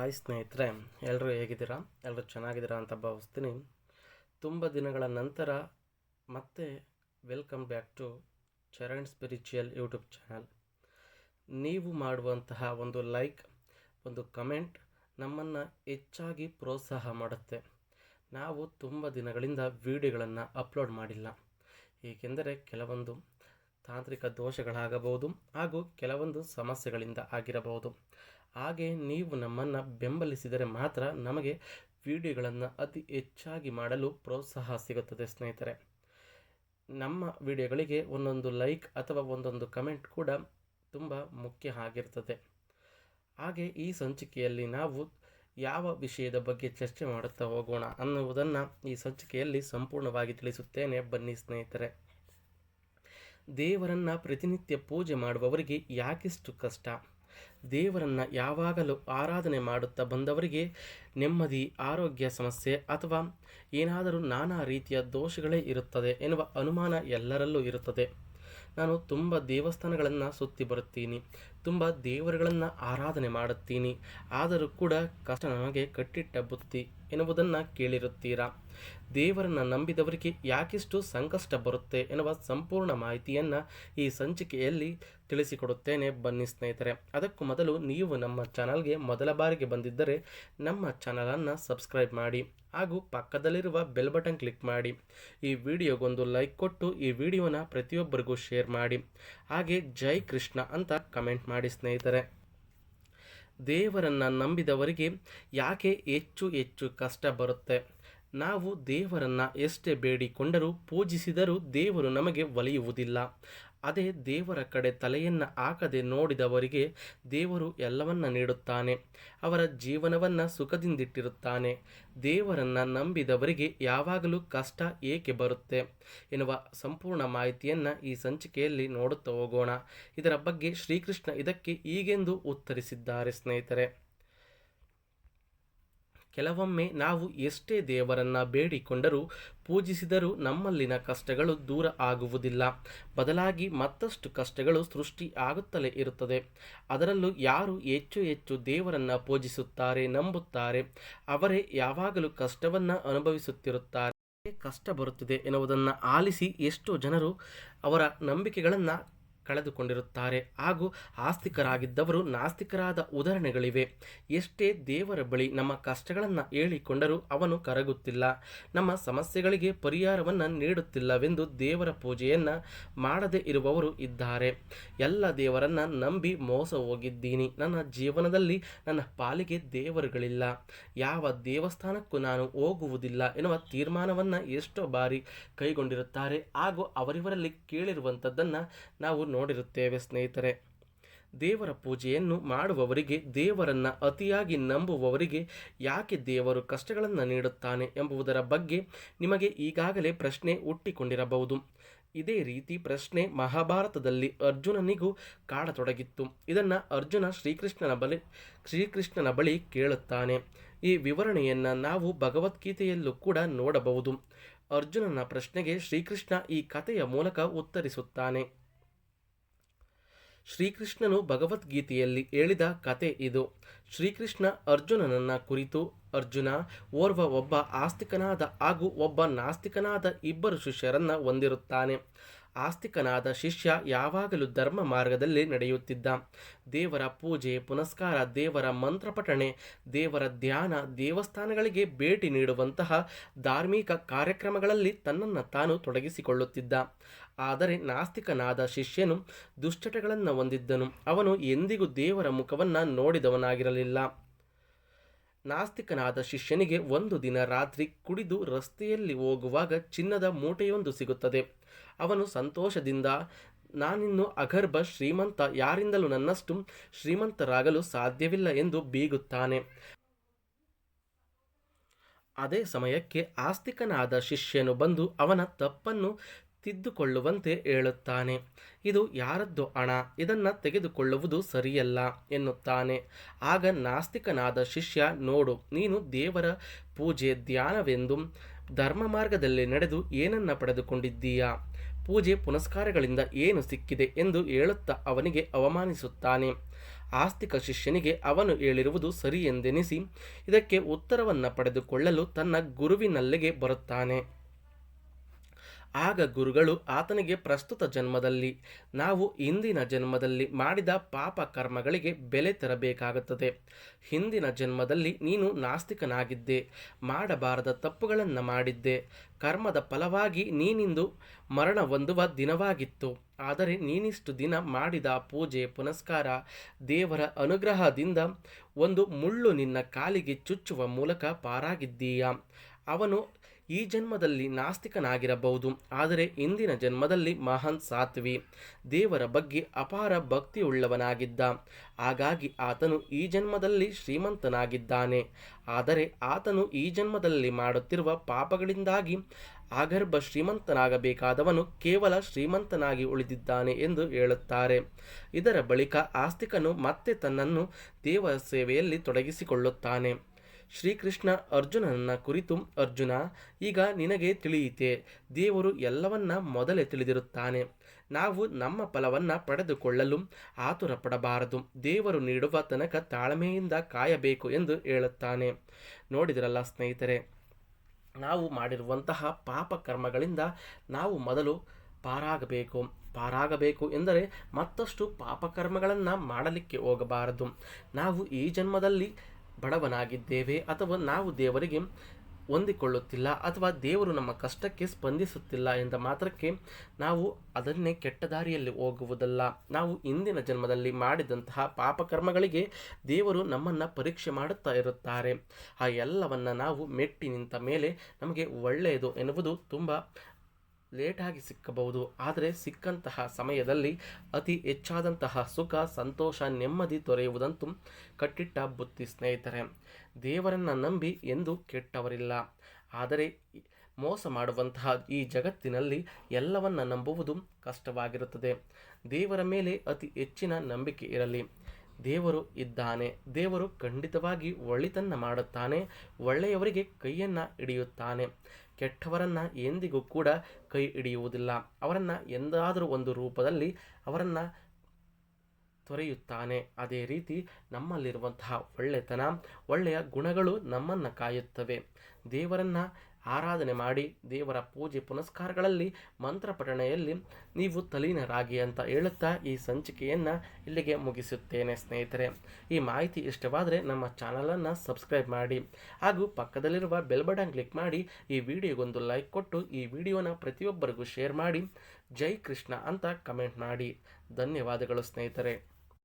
Hi ಸ್ನೇಹಿತರೆ ಎಲ್ಲರೂ ಹೇಗಿದ್ದೀರಾ? ಎಲ್ಲರೂ ಚೆನ್ನಾಗಿದ್ದೀರಾ ಅಂತ ಭಾವಿಸ್ತೀನಿ. ತುಂಬ ದಿನಗಳ ನಂತರ ಮತ್ತೆ welcome back to Charan spiritual YouTube channel ನೀವು ಮಾಡುವಂತಹ ಒಂದು ಲೈಕ್ ಒಂದು ಕಮೆಂಟ್ ನಮ್ಮನ್ನು ಹೆಚ್ಚಾಗಿ ಪ್ರೋತ್ಸಾಹ ಮಾಡುತ್ತೆ. ನಾವು ತುಂಬ ದಿನಗಳಿಂದ ವಿಡಿಯೋಗಳನ್ನು ಅಪ್ಲೋಡ್ ಮಾಡಿಲ್ಲ. ಏಕೆಂದರೆ ಕೆಲವೊಂದು ತಾಂತ್ರಿಕ ದೋಷಗಳಾಗಬಹುದು ಹಾಗೂ ಕೆಲವೊಂದು ಸಮಸ್ಯೆಗಳಿಂದ ಆಗಿರಬಹುದು. ಹಾಗೆ ನೀವು ನಮ್ಮನ್ನು ಬೆಂಬಲಿಸಿದರೆ ಮಾತ್ರ ನಮಗೆ ವಿಡಿಯೋಗಳನ್ನು ಅತಿ ಹೆಚ್ಚಾಗಿ ಮಾಡಲು ಪ್ರೋತ್ಸಾಹ ಸಿಗುತ್ತದೆ, ಸ್ನೇಹಿತರೆ. ನಮ್ಮ ವಿಡಿಯೋಗಳಿಗೆ ಒಂದೊಂದು ಲೈಕ್ ಅಥವಾ ಒಂದೊಂದು ಕಮೆಂಟ್ ಕೂಡ ತುಂಬ ಮುಖ್ಯ ಆಗಿರ್ತದೆ. ಹಾಗೆ ಈ ಸಂಚಿಕೆಯಲ್ಲಿ ನಾವು ಯಾವ ವಿಷಯದ ಬಗ್ಗೆ ಚರ್ಚೆ ಮಾಡುತ್ತಾ ಹೋಗೋಣ ಅನ್ನುವುದನ್ನು ಈ ಸಂಚಿಕೆಯಲ್ಲಿ ಸಂಪೂರ್ಣವಾಗಿ ತಿಳಿಸುತ್ತೇನೆ. ಬನ್ನಿ, ಸ್ನೇಹಿತರೆ. ದೇವರನ್ನು ಪ್ರತಿನಿತ್ಯ ಪೂಜೆ ಮಾಡುವವರಿಗೆ ಯಾಕಿಷ್ಟು ಕಷ್ಟ? ದೇವರನ್ನು ಯಾವಾಗಲೂ ಆರಾಧನೆ ಮಾಡುತ್ತಾ ಬಂದವರಿಗೆ ನೆಮ್ಮದಿ, ಆರೋಗ್ಯ ಸಮಸ್ಯೆ ಅಥವಾ ಏನಾದರೂ ನಾನಾ ರೀತಿಯ ದೋಷಗಳೇ ಇರುತ್ತದೆ ಎನ್ನುವ ಅನುಮಾನ ಎಲ್ಲರಲ್ಲೂ ಇರುತ್ತದೆ. ನಾನು ತುಂಬ ದೇವಸ್ಥಾನಗಳನ್ನು ಸುತ್ತಿ ಬರುತ್ತೀನಿ. ತುಂಬ ದೇವರುಗಳನ್ನು ಆರಾಧನೆ ಮಾಡುತ್ತೀನಿ. ಆದರೂ ಕೂಡ ಕಷ್ಟ ನಮಗೆ ಕಟ್ಟಿಟ್ಟ ಬುತ್ತಿ ಎನ್ನುವುದನ್ನು ಕೇಳಿರುತ್ತೀರಾ? ದೇವರನ್ನು ನಂಬಿದವರಿಗೆ ಯಾಕಿಷ್ಟು ಸಂಕಷ್ಟ ಬರುತ್ತೆ ಎನ್ನುವ ಸಂಪೂರ್ಣ ಮಾಹಿತಿಯನ್ನು ಈ ಸಂಚಿಕೆಯಲ್ಲಿ ತಿಳಿಸಿಕೊಡುತ್ತೇನೆ ಬನ್ನಿ ಸ್ನೇಹಿತರೆ. ಅದಕ್ಕೂ ಮೊದಲು ನೀವು ನಮ್ಮ ಚಾನಲ್ಗೆ ಮೊದಲ ಬಾರಿಗೆ ಬಂದಿದ್ದರೆ ನಮ್ಮ ಚಾನಲನ್ನು ಸಬ್ಸ್ಕ್ರೈಬ್ ಮಾಡಿ ಹಾಗೂ ಪಕ್ಕದಲ್ಲಿರುವ ಬೆಲ್ ಬಟನ್ ಕ್ಲಿಕ್ ಮಾಡಿ. ಈ ವಿಡಿಯೋಗೊಂದು ಲೈಕ್ ಕೊಟ್ಟು ಈ ವಿಡಿಯೋನ ಪ್ರತಿಯೊಬ್ಬರಿಗೂ ಶೇರ್ ಮಾಡಿ. ಹಾಗೆ ಜೈ ಕೃಷ್ಣ ಅಂತ ಕಮೆಂಟ್ ಮಾಡಿ ಸ್ನೇಹಿತರೆ. ದೇವರನ್ನು ನಂಬಿದವರಿಗೆ ಯಾಕೆ ಹೆಚ್ಚು ಹೆಚ್ಚು ಕಷ್ಟ ಬರುತ್ತೆ? ನಾವು ದೇವರನ್ನು ಎಷ್ಟೇ ಬೇಡಿಕೊಂಡರೂ ಪೂಜಿಸಿದರೂ ದೇವರು ನಮಗೆ ಒಲಿಯುವುದಿಲ್ಲ. ಅದೇ ದೇವರ ಕಡೆ ತಲೆಯನ್ನು ಹಾಕದೆ ನೋಡಿದವರಿಗೆ ದೇವರು ಎಲ್ಲವನ್ನ ನೀಡುತ್ತಾನೆ. ಅವರ ಜೀವನವನ್ನು ಸುಖದಿಂದಿಟ್ಟಿರುತ್ತಾನೆ. ದೇವರನ್ನು ನಂಬಿದವರಿಗೆ ಯಾವಾಗಲೂ ಕಷ್ಟ ಏಕೆ ಬರುತ್ತೆ ಎನ್ನುವ ಸಂಪೂರ್ಣ ಮಾಹಿತಿಯನ್ನು ಈ ಸಂಚಿಕೆಯಲ್ಲಿ ನೋಡುತ್ತಾ ಹೋಗೋಣ. ಇದರ ಬಗ್ಗೆ ಶ್ರೀಕೃಷ್ಣ ಇದಕ್ಕೆ ಈಗೆಂದು ಉತ್ತರಿಸಿದ್ದಾರೆ ಸ್ನೇಹಿತರೆ. ಕೆಲವೊಮ್ಮೆ ನಾವು ಎಷ್ಟೇ ದೇವರನ್ನ ಬೇಡಿಕೊಂಡರೂ ಪೂಜಿಸಿದರೂ ನಮ್ಮಲ್ಲಿನ ಕಷ್ಟಗಳು ದೂರ ಆಗುವುದಿಲ್ಲ. ಬದಲಾಗಿ ಮತ್ತಷ್ಟು ಕಷ್ಟಗಳು ಸೃಷ್ಟಿ ಆಗುತ್ತಲೇ ಇರುತ್ತದೆ. ಅದರಲ್ಲೂ ಯಾರು ಹೆಚ್ಚು ಹೆಚ್ಚು ದೇವರನ್ನ ಪೂಜಿಸುತ್ತಾರೆ ನಂಬುತ್ತಾರೆ, ಅವರೇ ಯಾವಾಗಲೂ ಕಷ್ಟವನ್ನು ಅನುಭವಿಸುತ್ತಿರುತ್ತಾರೆ. ಕಷ್ಟ ಬರುತ್ತಿದೆ ಎನ್ನುವುದನ್ನು ಆಲಿಸಿ ಎಷ್ಟೋ ಜನರು ಅವರ ನಂಬಿಕೆಗಳನ್ನು ಕಳೆದುಕೊಂಡಿರುತ್ತಾರೆ. ಹಾಗೂ ಆಸ್ತಿಕರಾಗಿದ್ದವರು ನಾಸ್ತಿಕರಾದ ಉದಾಹರಣೆಗಳಿವೆ. ಎಷ್ಟೇ ದೇವರ ಬಳಿ ನಮ್ಮ ಕಷ್ಟಗಳನ್ನು ಹೇಳಿಕೊಂಡರೂ ಅವನು ಕರಗುತ್ತಿಲ್ಲ. ನಮ್ಮ ಸಮಸ್ಯೆಗಳಿಗೆ ಪರಿಹಾರವನ್ನು ನೀಡುತ್ತಿಲ್ಲವೆಂದು ದೇವರ ಪೂಜೆಯನ್ನು ಮಾಡದೇ ಇರುವವರು ಇದ್ದಾರೆ. ಎಲ್ಲ ದೇವರನ್ನು ನಂಬಿ ಮೋಸ ಹೋಗಿದ್ದೀನಿ. ನನ್ನ ಜೀವನದಲ್ಲಿ ನನ್ನ ಪಾಲಿಗೆ ದೇವರುಗಳಿಲ್ಲ. ಯಾವ ದೇವಸ್ಥಾನಕ್ಕೂ ನಾನು ಹೋಗುವುದಿಲ್ಲ ಎನ್ನುವ ತೀರ್ಮಾನವನ್ನು ಎಷ್ಟೋ ಬಾರಿ ಕೈಗೊಂಡಿರುತ್ತಾರೆ. ಹಾಗೂ ಅವರಿವರಲ್ಲಿ ಕೇಳಿರುವಂಥದ್ದನ್ನು ನಾವು ನೋಡಿರುತ್ತೇವೆ ಸ್ನೇಹಿತರೆ. ದೇವರ ಪೂಜೆಯನ್ನು ಮಾಡುವವರಿಗೆ, ದೇವರನ್ನು ಅತಿಯಾಗಿ ನಂಬುವವರಿಗೆ ಯಾಕೆ ದೇವರು ಕಷ್ಟಗಳನ್ನು ನೀಡುತ್ತಾನೆ ಎಂಬುದರ ಬಗ್ಗೆ ನಿಮಗೆ ಈಗಾಗಲೇ ಪ್ರಶ್ನೆ ಹುಟ್ಟಿಕೊಂಡಿರಬಹುದು. ಇದೇ ರೀತಿ ಪ್ರಶ್ನೆ ಮಹಾಭಾರತದಲ್ಲಿ ಅರ್ಜುನನಿಗೂ ಕಾಡತೊಡಗಿತ್ತು. ಇದನ್ನು ಅರ್ಜುನ ಶ್ರೀಕೃಷ್ಣನ ಬಳಿ ಶ್ರೀಕೃಷ್ಣನ ಬಳಿ ಕೇಳುತ್ತಾನೆ. ಈ ವಿವರಣೆಯನ್ನು ನಾವು ಭಗವದ್ಗೀತೆಯಲ್ಲೂ ಕೂಡ ನೋಡಬಹುದು. ಅರ್ಜುನನ ಪ್ರಶ್ನೆಗೆ ಶ್ರೀಕೃಷ್ಣ ಈ ಕಥೆಯ ಮೂಲಕ ಉತ್ತರಿಸುತ್ತಾನೆ. ಶ್ರೀಕೃಷ್ಣನು ಭಗವದ್ಗೀತೆಯಲ್ಲಿ ಹೇಳಿದ ಕತೆ ಇದು. ಶ್ರೀಕೃಷ್ಣ ಅರ್ಜುನನನ್ನ ಕುರಿತು ಅರ್ಜುನ, ಓರ್ವ ಒಬ್ಬ ಆಸ್ತಿಕನಾದ ಹಾಗೂ ಒಬ್ಬ ನಾಸ್ತಿಕನಾದ ಇಬ್ಬರು ಶಿಷ್ಯರನ್ನ ಹೊಂದಿರುತ್ತಾನೆ. ಆಸ್ತಿಕನಾದ ಶಿಷ್ಯ ಯಾವಾಗಲೂ ಧರ್ಮ ಮಾರ್ಗದಲ್ಲಿ ನಡೆಯುತ್ತಿದ್ದ. ದೇವರ ಪೂಜೆ, ಪುನಸ್ಕಾರ, ದೇವರ ಮಂತ್ರಪಠಣೆ, ದೇವರ ಧ್ಯಾನ, ದೇವಸ್ಥಾನಗಳಿಗೆ ಭೇಟಿ ನೀಡುವಂತಹ ಧಾರ್ಮಿಕ ಕಾರ್ಯಕ್ರಮಗಳಲ್ಲಿ ತನ್ನನ್ನು ತಾನು ತೊಡಗಿಸಿಕೊಳ್ಳುತ್ತಿದ್ದ. ಆದರೆ ನಾಸ್ತಿಕನಾದ ಶಿಷ್ಯನು ದುಶ್ಚಟಗಳನ್ನು ಹೊಂದಿದ್ದನು. ಅವನು ಎಂದಿಗೂ ದೇವರ ಮುಖವನ್ನು ನೋಡಿದವನಾಗಿರಲಿಲ್ಲ. ನಾಸ್ತಿಕನಾದ ಶಿಷ್ಯನಿಗೆ ಒಂದು ದಿನ ರಾತ್ರಿ ಕುಡಿದು ರಸ್ತೆಯಲ್ಲಿ ಹೋಗುವಾಗ ಚಿನ್ನದ ಮೂಟೆಯೊಂದು ಸಿಗುತ್ತದೆ. ಅವನು ಸಂತೋಷದಿಂದ, ನಾನಿನ್ನು ಅಗರ್ಭ ಶ್ರೀಮಂತ ಯಾರಿಂದಲೂ ನನ್ನಷ್ಟು ಶ್ರೀಮಂತರಾಗಲು ಸಾಧ್ಯವಿಲ್ಲ ಎಂದು ಬೀಗುತ್ತಾನೆ. ಅದೇ ಸಮಯಕ್ಕೆ ಆಸ್ತಿಕನಾದ ಶಿಷ್ಯನು ಬಂದು ಅವನ ತಪ್ಪನ್ನು ತಿದ್ದುಕೊಳ್ಳುವಂತೆ ಹೇಳುತ್ತಾನೆ. ಇದು ಯಾರದ್ದು ಹಣ ಇದನ್ನು ತೆಗೆದುಕೊಳ್ಳುವುದು ಸರಿಯಲ್ಲ ಎನ್ನುತ್ತಾನೆ. ಆಗ ನಾಸ್ತಿಕನಾದ ಶಿಷ್ಯ, ನೋಡು, ನೀನು ದೇವರ ಪೂಜೆ ಧ್ಯಾನವೆಂದು ಧರ್ಮ ಮಾರ್ಗದಲ್ಲಿ ನಡೆದು ಏನನ್ನ ಪಡೆದುಕೊಂಡಿದ್ದೀಯಾ? ಪೂಜೆ ಪುನಸ್ಕಾರಗಳಿಂದ ಏನು ಸಿಕ್ಕಿದೆ ಎಂದು ಹೇಳುತ್ತಾ ಅವನಿಗೆ ಅವಮಾನಿಸುತ್ತಾನೆ. ಆಸ್ತಿಕ ಶಿಷ್ಯನಿಗೆ ಅವನು ಹೇಳಿರುವುದು ಸರಿ ಎಂದೆನಿಸಿ ಇದಕ್ಕೆ ಉತ್ತರವನ್ನು ಪಡೆದುಕೊಳ್ಳಲು ತನ್ನ ಗುರುವಿನಲ್ಲಿಗೆ ಬರುತ್ತಾನೆ. ಆಗ ಗುರುಗಳು ಆತನಿಗೆ ಪ್ರಸ್ತುತ ಜನ್ಮದಲ್ಲಿ, ನಾವು ಇಂದಿನ ಜನ್ಮದಲ್ಲಿ ಮಾಡಿದ ಪಾಪ ಕರ್ಮಗಳಿಗೆ ಬೆಲೆ ತರಬೇಕಾಗುತ್ತದೆ. ಹಿಂದಿನ ಜನ್ಮದಲ್ಲಿ ನೀನು ನಾಸ್ತಿಕನಾಗಿದ್ದೆ, ಮಾಡಬಾರದ ತಪ್ಪುಗಳನ್ನು ಮಾಡಿದ್ದೆ. ಕರ್ಮದ ಫಲವಾಗಿ ನೀನಿಂದು ಮರಣ ಹೊಂದುವ ದಿನವಾಗಿತ್ತು. ಆದರೆ ನೀನಿಷ್ಟು ದಿನ ಮಾಡಿದ ಪೂಜೆ, ಪುನಸ್ಕಾರ, ದೇವರ ಅನುಗ್ರಹದಿಂದ ಒಂದು ಮುಳ್ಳು ನಿನ್ನ ಕಾಲಿಗೆ ಚುಚ್ಚುವ ಮೂಲಕ ಪಾರಾಗಿದ್ದೀಯ? ಅವನು ಈ ಜನ್ಮದಲ್ಲಿ ನಾಸ್ತಿಕನಾಗಿರಬಹುದು. ಆದರೆ ಇಂದಿನ ಜನ್ಮದಲ್ಲಿ ಮಹಾನ್ ಸಾತ್ವಿ ದೇವರ ಬಗ್ಗೆ ಅಪಾರ ಭಕ್ತಿಯುಳ್ಳವನಾಗಿದ್ದ. ಹಾಗಾಗಿ ಆತನು ಈ ಜನ್ಮದಲ್ಲಿ ಶ್ರೀಮಂತನಾಗಿದ್ದಾನೆ. ಆದರೆ ಆತನು ಈ ಜನ್ಮದಲ್ಲಿ ಮಾಡುತ್ತಿರುವ ಪಾಪಗಳಿಂದಾಗಿ ಆಗರ್ಭ ಶ್ರೀಮಂತನಾಗಬೇಕಾದವನು ಕೇವಲ ಶ್ರೀಮಂತನಾಗಿ ಉಳಿದಿದ್ದಾನೆ ಎಂದು ಹೇಳುತ್ತಾರೆ. ಇದರ ಬಳಿಕ ಆಸ್ತಿಕನು ಮತ್ತೆ ತನ್ನನ್ನು ದೇವರ ಸೇವೆಯಲ್ಲಿ ತೊಡಗಿಸಿಕೊಳ್ಳುತ್ತಾನೆ. ಶ್ರೀಕೃಷ್ಣ ಅರ್ಜುನನನ್ನ ಕುರಿತು, ಅರ್ಜುನ, ಈಗ ನಿನಗೆ ತಿಳಿಯಿತೆ, ದೇವರು ಎಲ್ಲವನ್ನ ಮೊದಲೇ ತಿಳಿದಿರುತ್ತಾನೆ. ನಾವು ನಮ್ಮ ಫಲವನ್ನು ಪಡೆದುಕೊಳ್ಳಲು ಆತುರ ಪಡಬಾರದು ದೇವರು ನೀಡುವ ತನಕ ತಾಳ್ಮೆಯಿಂದ ಕಾಯಬೇಕು ಎಂದು ಹೇಳುತ್ತಾನೆ. ನೋಡಿದಿರಲ್ಲ ಸ್ನೇಹಿತರೆ, ನಾವು ಮಾಡಿರುವಂತಹ ಪಾಪ ಕರ್ಮಗಳಿಂದ ನಾವು ಮೊದಲು ಪಾರಾಗಬೇಕು. ಪಾರಾಗಬೇಕು ಎಂದರೆ ಮತ್ತಷ್ಟು ಪಾಪಕರ್ಮಗಳನ್ನು ಮಾಡಲಿಕ್ಕೆ ಹೋಗಬಾರದು. ನಾವು ಈ ಜನ್ಮದಲ್ಲಿ ಬಡವನಾಗಿದ್ದೇವೆ ಅಥವಾ ನಾವು ದೇವರಿಗೆ ಹೊಂದಿಕೊಳ್ಳುತ್ತಿಲ್ಲ ಅಥವಾ ದೇವರು ನಮ್ಮ ಕಷ್ಟಕ್ಕೆ ಸ್ಪಂದಿಸುತ್ತಿಲ್ಲ ಎಂದ ಮಾತ್ರಕ್ಕೆ ನಾವು ಅದನ್ನೇ ಕೆಟ್ಟ ದಾರಿಯಲ್ಲಿ ಹೋಗುವುದಲ್ಲ. ನಾವು ಇಂದಿನ ಜನ್ಮದಲ್ಲಿ ಮಾಡಿದಂತಹ ಪಾಪಕರ್ಮಗಳಿಗೆ ದೇವರು ನಮ್ಮನ್ನು ಪರೀಕ್ಷೆ ಮಾಡುತ್ತಾ ಇರುತ್ತಾರೆ. ಆ ಎಲ್ಲವನ್ನು ನಾವು ಮೆಟ್ಟಿ ನಿಂತ ಮೇಲೆ ನಮಗೆ ಒಳ್ಳೆಯದು ಎನ್ನುವುದು ತುಂಬ ಲೇಟಾಗಿ ಸಿಕ್ಕಬಹುದು. ಆದರೆ ಸಿಕ್ಕಂತಹ ಸಮಯದಲ್ಲಿ ಅತಿ ಹೆಚ್ಚಾದಂತಹ ಸುಖ, ಸಂತೋಷ, ನೆಮ್ಮದಿ ದೊರೆಯುವುದಂತೂ ಕಟ್ಟಿಟ್ಟ ಬುತ್ತಿ ಸ್ನೇಹಿತರೆ. ದೇವರನ್ನು ನಂಬಿ ಎಂದು ಕೆಟ್ಟವರಿಲ್ಲ. ಆದರೆ ಮೋಸ ಮಾಡುವಂತಹ ಈ ಜಗತ್ತಿನಲ್ಲಿ ಎಲ್ಲವನ್ನ ನಂಬುವುದು ಕಷ್ಟವಾಗಿರುತ್ತದೆ. ದೇವರ ಮೇಲೆ ಅತಿ ಹೆಚ್ಚಿನ ನಂಬಿಕೆ ಇರಲಿ. ದೇವರು ಇದ್ದಾನೆ. ದೇವರು ಖಂಡಿತವಾಗಿ ಒಳಿತನ್ನು ಮಾಡುತ್ತಾನೆ. ಒಳ್ಳೆಯವರಿಗೆ ಕೈಯನ್ನು ಹಿಡಿಯುತ್ತಾನೆ. ಕೆಟ್ಟವರನ್ನು ಎಂದಿಗೂ ಕೂಡ ಕೈ ಹಿಡಿಯುವುದಿಲ್ಲ. ಅವರನ್ನು ಎಂದಾದರೂ ಒಂದು ರೂಪದಲ್ಲಿ ಅವರನ್ನು ತೊರೆಯುತ್ತಾನೆ. ಅದೇ ರೀತಿ ನಮ್ಮಲ್ಲಿರುವಂತಹ ಒಳ್ಳೆತನ, ಒಳ್ಳೆಯ ಗುಣಗಳು ನಮ್ಮನ್ನು ಕಾಯುತ್ತವೆ. ದೇವರನ್ನು ಆರಾಧನೆ ಮಾಡಿ ದೇವರ ಪೂಜೆ ಪುನಸ್ಕಾರಗಳಲ್ಲಿ, ಮಂತ್ರ ಪಠಣೆಯಲ್ಲಿ ನೀವು ತಲೀನರಾಗಿ ಅಂತ ಹೇಳುತ್ತಾ ಈ ಸಂಚಿಕೆಯನ್ನು ಇಲ್ಲಿಗೆ ಮುಗಿಸುತ್ತೇನೆ ಸ್ನೇಹಿತರೆ. ಈ ಮಾಹಿತಿ ಇಷ್ಟವಾದರೆ ನಮ್ಮ ಚಾನಲನ್ನು ಸಬ್ಸ್ಕ್ರೈಬ್ ಮಾಡಿ, ಹಾಗೂ ಪಕ್ಕದಲ್ಲಿರುವ ಬೆಲ್ ಬಟನ್ ಕ್ಲಿಕ್ ಮಾಡಿ, ಈ ವಿಡಿಯೋಗೊಂದು ಲೈಕ್ ಕೊಟ್ಟು ಈ ವಿಡಿಯೋನ ಪ್ರತಿಯೊಬ್ಬರಿಗೂ ಶೇರ್ ಮಾಡಿ, ಜೈ ಕೃಷ್ಣ ಅಂತ ಕಮೆಂಟ್ ಮಾಡಿ. ಧನ್ಯವಾದಗಳು ಸ್ನೇಹಿತರೆ.